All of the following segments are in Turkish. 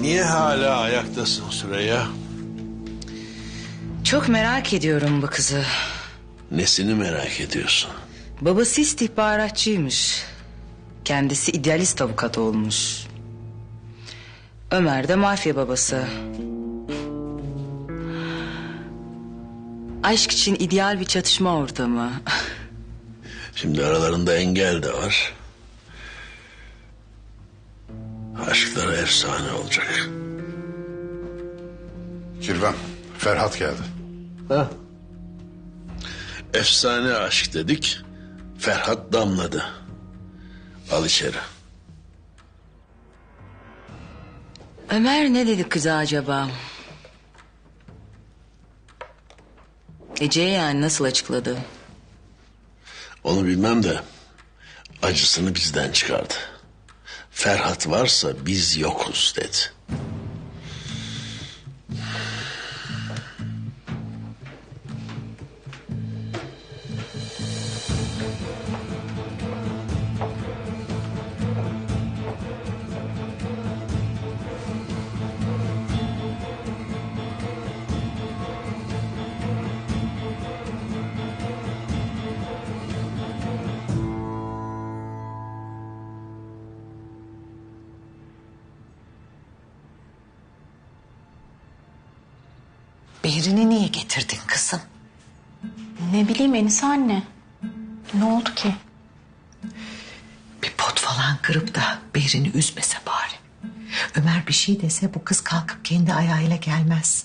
Niye hala ayaktasın Süreyya? Çok merak ediyorum bu kızı. Nesini merak ediyorsun? Babası istihbaratçıymış. Kendisi idealist avukat olmuş. Ömer de mafya babası. Aşk için ideal bir çatışma ortamı. Şimdi aralarında engel de var. Aşkları efsane olacak. Kirvem, Ferhat geldi. Ha? Efsane aşk dedik. Ferhat damladı. Al içeri. Ömer ne dedi kıza acaba? Ece'ye yani nasıl açıkladı? Onu bilmem de acısını bizden çıkardı. Ferhat varsa biz yokuz dedi. Behrin'i niye getirdin kızım? Ne bileyim Enise anne. Ne oldu ki? Bir pot falan kırıp da Behrin'i üzmese bari. Ömer bir şey dese bu kız kalkıp kendi ayağıyla gelmez.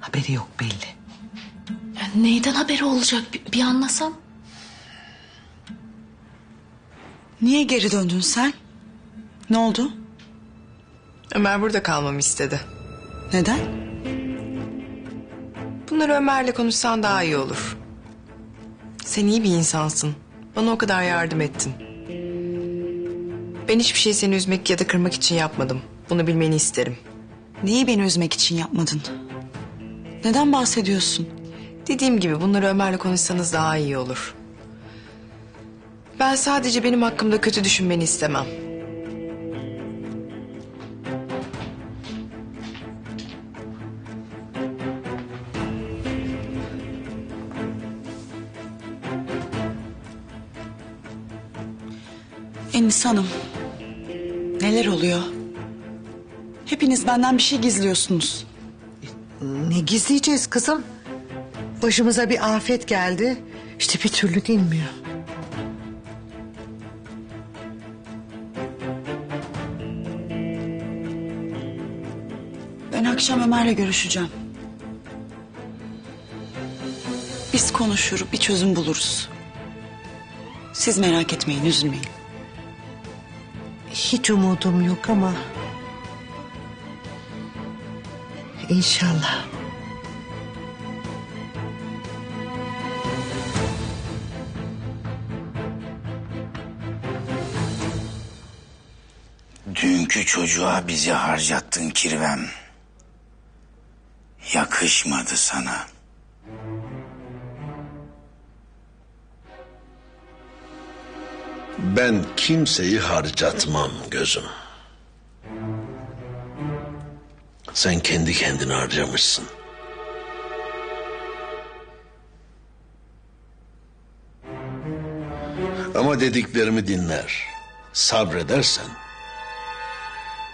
Haberi yok belli. Ya neyden haberi olacak bir, bir anlasam. Niye geri döndün sen? Ne oldu? Ömer burada kalmamı istedi. Neden? Bunları Ömer'le konuşsan daha iyi olur. Sen iyi bir insansın. Bana o kadar yardım ettin. Ben hiçbir şey seni üzmek ya da kırmak için yapmadım. Bunu bilmeni isterim. Neyi beni üzmek için yapmadın? Neden bahsediyorsun? Dediğim gibi bunları Ömer'le konuşsanız daha iyi olur. Ben sadece benim hakkımda kötü düşünmeni istemem. Enis Hanım. Neler oluyor? Hepiniz benden bir şey gizliyorsunuz. Ne gizleyeceğiz kızım? Başımıza bir afet geldi. İşte bir türlü dinmiyor. Ben akşam Ömer'le görüşeceğim. Biz konuşur, bir çözüm buluruz. Siz merak etmeyin, üzülmeyin. Hiç umudum yok ama... İnşallah. Dünkü çocuğa bizi harcattın kirvem. Yakışmadı sana. Ben kimseyi harcatmam gözüm. Sen kendi kendini harcamışsın. Ama dediklerimi dinler, sabredersen...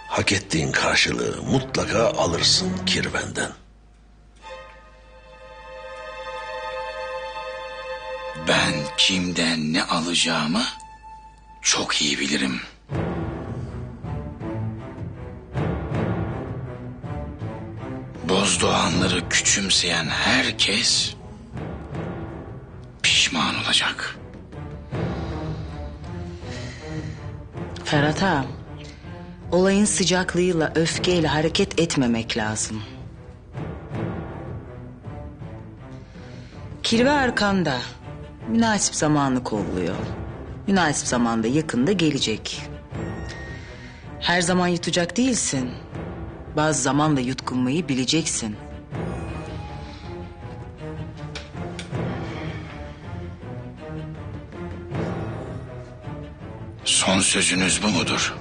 ...hak ettiğin karşılığı mutlaka alırsın kirvenden. Ben kimden ne alacağımı çok iyi bilirim. Bozdoğanları küçümseyen herkes pişman olacak. Ferhat ağa, olayın sıcaklığıyla öfkeyle hareket etmemek lazım. Kirve arkanda. Münasip zamanı kolluyor. Münasip zamanda yakında gelecek. Her zaman yutacak değilsin. Bazı zaman da yutkunmayı bileceksin. Son sözünüz bu mudur?